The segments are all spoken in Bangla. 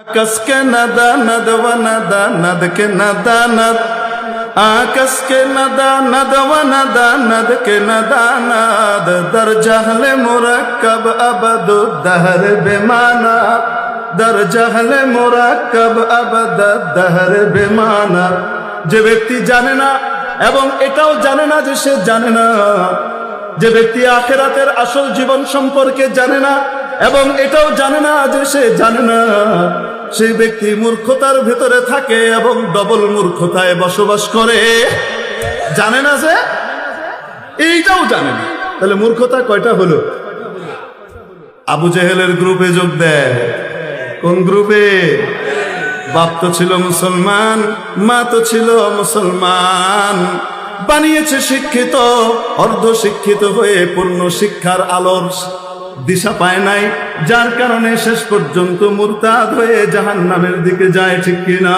আকাশকে নাদা নদব নাদা নদকে নাদা নদ আকাশকে নাদা নদব নাদা নদকে নাদা নদ দর জাহলে মুরাক্কব আবদু দহর বেমানা। দর জাহলে মুরাক্কব আবদ দহর বেমানা। যে ব্যক্তি জানে না, এবং এটাও জানে না যে সে জানে না। যে ব্যক্তি আখেরাতের আসল জীবন সম্পর্কে জানে না এবং এটাও জানে না যে সে জানে না। সেই ব্যক্তি মূর্খতার ভেতরে থাকে এবং ডবল মূর্খতায় বসবাস করে। জানে না যে? এইটাও জানে না। তাহলে মূর্খতা কয়টা হলো? আবু জেহেলের গ্রুপে যোগ দেয়। কোন গ্রুপে? বাপ তো ছিল মুসলমান, মা তো ছিল মুসলমান। বানিয়েছে শিক্ষিত অর্ধ শিক্ষিত হয়ে পূর্ণ শিক্ষার আলোর দিশা পায় নাই, যার কারণে শেষ পর্যন্ত মুরতাদ হয়ে জাহান নামের দিকে যায়, ঠিক কিনা?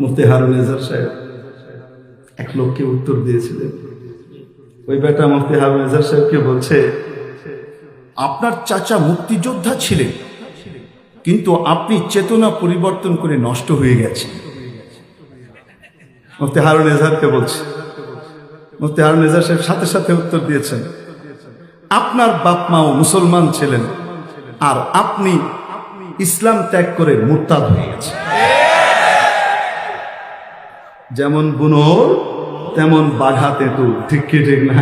মুফতি হারুন এজার সাহেব, এক লোককে উত্তর দিয়েছিলেন। ওই বেটা মুফতি হারুন এজার সাহেবকে বলছে, আপনার চাচা মুক্তিযোদ্ধা ছিলেন, কিন্তু আপনি চেতনা পরিবর্তন করে নষ্ট হয়ে গেছেন। মুফতি হারুন এজাহারকে বলছে, মুফতি হারুন এজাহার সাহেব সাথে সাথে উত্তর দিয়েছেন আপনার বাপ মাও মুসলমান ছিলেন আর আপনি ইসলাম ত্যাগ করে মুরতাদ হয়ে গেছেন। যেমন বুনোর, তেমন বাঘা তেঁতুল ঠিক ঠিক না?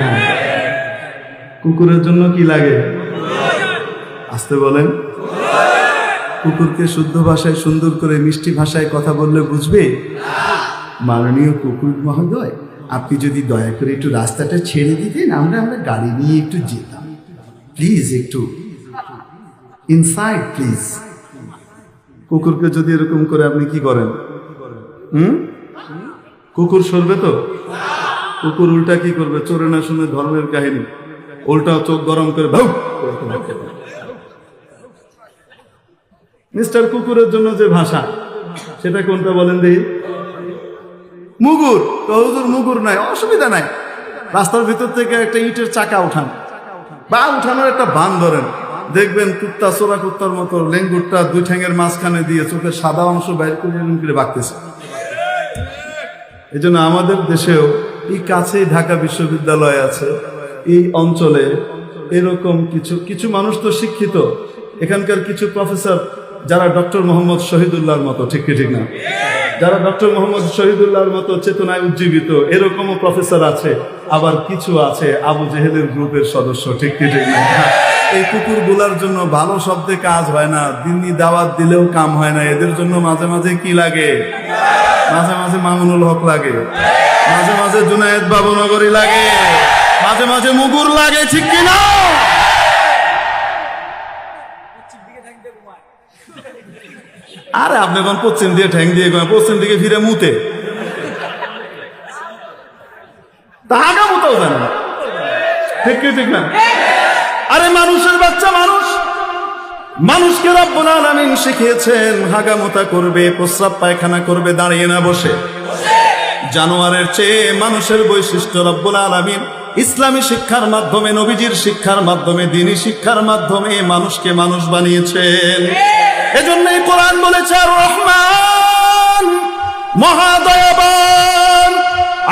কুকুরের জন্য কি লাগে? আসতে বলেন। কুকুরকে শুদ্ধ ভাষায় সুন্দর করে মিষ্টি ভাষায় কথা বললে বুঝবে? মাননীয় কুকুর মহোদয়, আপনি যদি দয়া করে একটু রাস্তাটা ছেড়ে দিতেন, আমরা আমরা গাড়ি নিয়ে একটু যেতাম। প্লিজ একটু। ইনসাইড প্লিজ কুকুরকে যদি এরকম করে আপনি কি করেন? হুম? কুকুর সরবে তো? কুকুর উল্টা কি করবে? চোরে না শুনে ধর্মের কাহিনী। উল্টা চোখ গরম করে ভাউ মিস্টার কুকুরের জন্য যে ভাষা, সেটা কোনটা বলেন দেখি? মুগুর। তো মুগুর নাই, অসুবিধা নাই। রাস্তার ভিতর থেকে একটা ইটের চাকা উঠান বা উঠানোর একটা বান ধরেন। দেখবেন কুত্তা, চোরা কুত্তার মতো লেঙ্গুরটা দুই ঠ্যাঙের মাঝখানে দিয়ে চোখের সাদা অংশ বাইর করে এরকম করে বাঁকতেছে। এই জন্য আমাদের দেশেও এই কাছেই ঢাকা বিশ্ববিদ্যালয় আছে। এই অঞ্চলে এরকম কিছু কিছু মানুষ তো শিক্ষিত। এখানকার কিছু প্রফেসর যারা ডক্টর মোহাম্মদ শহীদুল্লাহর মতো, ঠিক ঠিক না? যারা ডক্টর মোহাম্মদ শহীদুল্লাহর মতো চেতনায় উজ্জীবিত, এরকমও প্রফেসর আছে, আবার কিছু আছে আবু জেহেদের গ্রুপের সদস্য, ঠিক কি, ঠিক না? এই কুকুরগুলার জন্য ভালো শব্দে কাজ হয় না দিনই দাওয়াত দিলেও কাম হয় না, এদের জন্য মাঝে মাঝে কি লাগে? মাঝে মাঝে মামুনুল হক লাগে, মাঝে মাঝে জুনায়েদ বাবুনগরী লাগে, মাঝে মাঝে মুগুর লাগে, ঠিক কিনা আরে আপনি কোন পশ্চিম দিয়ে ঠ্যাং দিয়ে গেলেন, পশ্চিম দিকে ফিরে মুতে। না। ঠিক কি, ঠিক না? আরে মানুষের বাচ্চা মানুষ। মানুষকে রব্বুল শিখিয়েছেন করবে, প্রস্রাব পায়খানা করবে, দাঁড়িয়ে না বসে। জানোয়ারের চেয়ে মানুষের বৈশিষ্ট্য রব্বুল ইসলামী শিক্ষার মাধ্যমে, নবীজির শিক্ষার মাধ্যমে, দিনী শিক্ষার মাধ্যমে মানুষকে মানুষ বানিয়েছেন। এজন্যই কোরআন বলেছে, রহমান, মহাদয়াবান,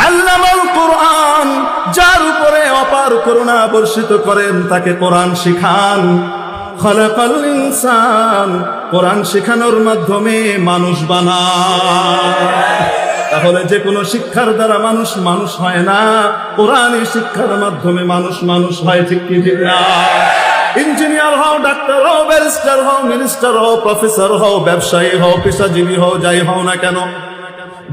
আল্লামাল কোরআন, যার উপরে অপার করুণা বর্ষিত করেন, তাকে কোরআন শিখান। খলাকাল ইনসান, কোরআন শেখানোর মাধ্যমে মানুষ বানায়। তাহলে যে কোনো শিক্ষার দ্বারা মানুষ মানুষ হয় না, কোরআনই শিক্ষার মাধ্যমে মানুষ মানুষ হয়, ঠিক কি ঠিক না? ইঞ্জিনিয়ার হও, ডাক্তার হও, ব্যারিস্টার হও, মিনিস্টার হও, প্রফেসর হও, ব্যবসায়ী হও, পেশাজীবী হও, যাই হও না কেন।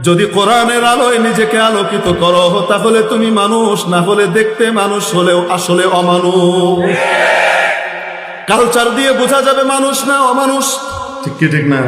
যদি কোরআনের আলোয় নিজেকে আলোকিত করো, তাহলে তুমি মানুষ, না হলে দেখতে মানুষ হলেও আসলে অমানুষ। কালচার দিয়ে বোঝা যাবে মানুষ না অমানুষ। ঠিক কি, ঠিক না?